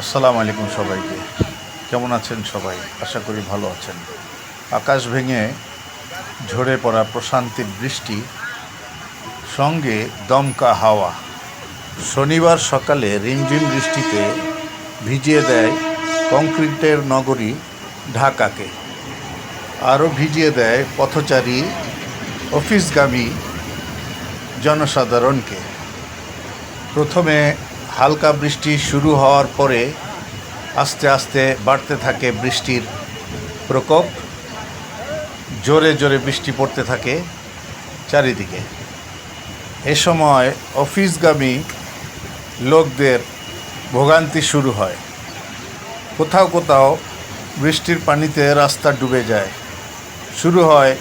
আসসালামু আলাইকুম সবাইকে। কেমন আছেন সবাই? আশা করি ভালো আছেন। আকাশ ভেঙে ঝরে পড়া প্রশান্তির বৃষ্টি, সঙ্গে দমকা হাওয়া। শনিবার সকালে রিমঝিম বৃষ্টিতে ভিজিয়ে দেয় কংক্রিটের নগরী ঢাকাকে। আরও ভিজিয়ে দেয় পথচারী, অফিসগামী জনসাধারণকে। প্রথমে হালকা বৃষ্টি শুরু হওয়ার পরে আস্তে আস্তে বাড়তে থাকে বৃষ্টির প্রকোপ। জোরে জোরে বৃষ্টি পড়তে থাকে চারিদিকে। এ সময় অফিসগামী লোকদের ভোগান্তি শুরু হয়। কোথাও কোথাও বৃষ্টির পানিতে রাস্তা ডুবে যায়। শুরু হয়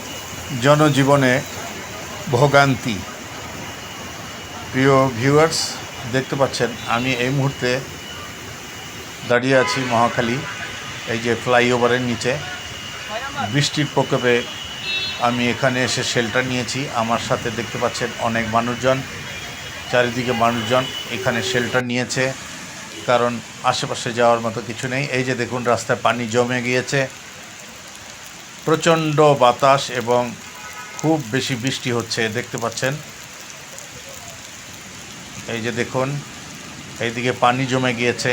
জনজীবনে ভোগান্তি। প্রিয় ভিউয়ার্স দেখতে পাচ্ছেন, আমি এই মুহূর্তে দাঁড়িয়ে আছি মহাখালী, এই যে ফ্লাইওভারের নিচে। বৃষ্টির প্রকোপে আমি এখানে এসে শেল্টার নিয়েছি। আমার সাথে দেখতে পাচ্ছেন অনেক মানুষজন, চারিদিকে মানুষজন এখানে শেল্টার নিয়েছে। কারণ আশেপাশে যাওয়ার মতো কিছু নেই। এই যে দেখুন, রাস্তায় পানি জমে গিয়েছে। প্রচণ্ড বাতাস এবং খুব বেশি বৃষ্টি হচ্ছে, দেখতে পাচ্ছেন। এই যে দেখুন, এইদিকে পানি জমে গিয়েছে।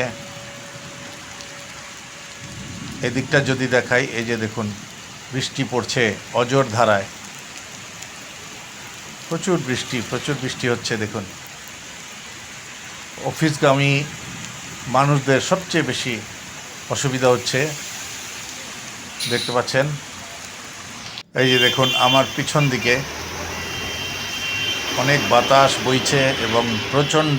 এদিকটা যদি দেখাই, এই যে দেখুন, বৃষ্টি পড়ছে অজর ধারায়। প্রচুর বৃষ্টি প্রচুর বৃষ্টি হচ্ছে, দেখুন। অফিসগামী মানুষদের সবচেয়ে বেশি অসুবিধা হচ্ছে। দেখতে পাচ্ছেন? এই যে দেখুন, আমার পিছন দিকে অনেক বাতাস বইছে এবং প্রচণ্ড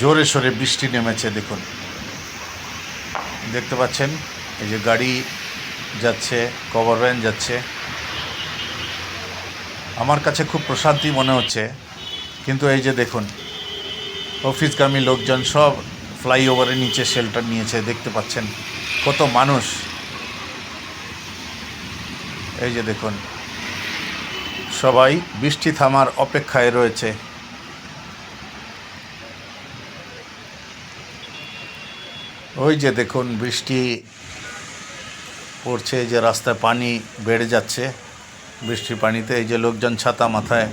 জোরে সোরে বৃষ্টি নেমেছে, দেখুন। দেখতে পাচ্ছেন, এই যে গাড়ি যাচ্ছে, কভার ভ্যান যাচ্ছে। আমার কাছে খুব প্রশান্তি মনে হচ্ছে, কিন্তু এই যে দেখুন, অফিসগামী লোকজন সব ফ্লাইওভারের নিচে শেল্টার নিয়েছে, দেখতে পাচ্ছেন। কত মানুষ। এই যে দেখুন সবাই বৃষ্টি থামার অপেক্ষায় রয়েছে। ওই যে দেখুন, বৃষ্টি পড়ছে যে রাস্তায় পানি বেড়ে যাচ্ছে। বৃষ্টির পানিতে এই যে লোকজন ছাতা মাথায়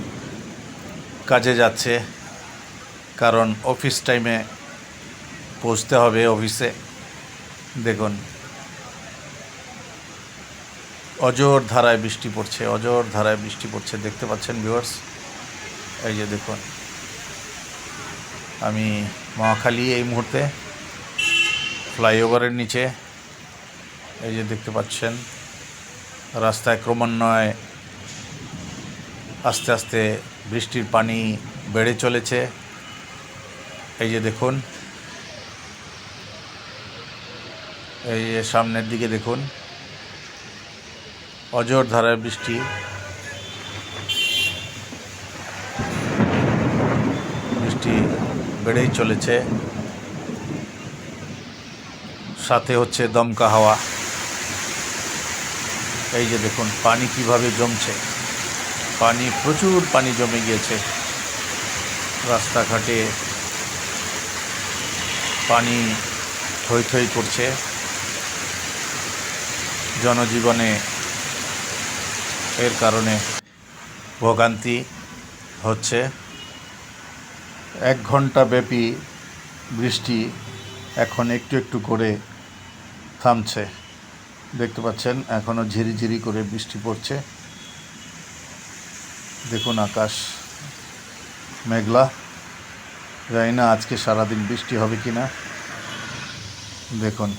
কাজে যাচ্ছে, কারণ অফিস টাইমে পৌঁছতে হবে অফিসে। দেখুন অজোর ধারায় বৃষ্টি পড়ছে, অজোর ধারায় বৃষ্টি পড়ছে। দেখতে পাচ্ছেন ভিউয়ার্স এই যে দেখুন। আমি মহাখালী এই মুহূর্তে ফ্লাইওভারের নিচে, এই যে দেখতে পাচ্ছেন, রাস্তায় ক্রমান্বয়ে আস্তে আস্তে বৃষ্টির পানি বেড়ে চলেছে। এই যে দেখুন, এই যে সামনের দিকে দেখুন অজর ধারায় বৃষ্টি। বৃষ্টি বেড়েই চলেছে। সাথে হচ্ছে দমকা হাওয়া। এই যে দেখুন, পানি কীভাবে জমছে। পানি, প্রচুর পানি জমে গিয়েছে। রাস্তাঘাটে পানি থই থই করছে। জনজীবনে এর কারণে ভোগান্তি হচ্ছে। এক ঘণ্টা ব্যাপী বৃষ্টি এখন একটু একটু করে থামছে। দেখতে পাচ্ছেন এখনও ঝিরিঝিরি করে বৃষ্টি পড়ছে। দেখুন আকাশ, মেঘলা। জানি না আজকে সারাদিন বৃষ্টি হবে কি না দেখুন।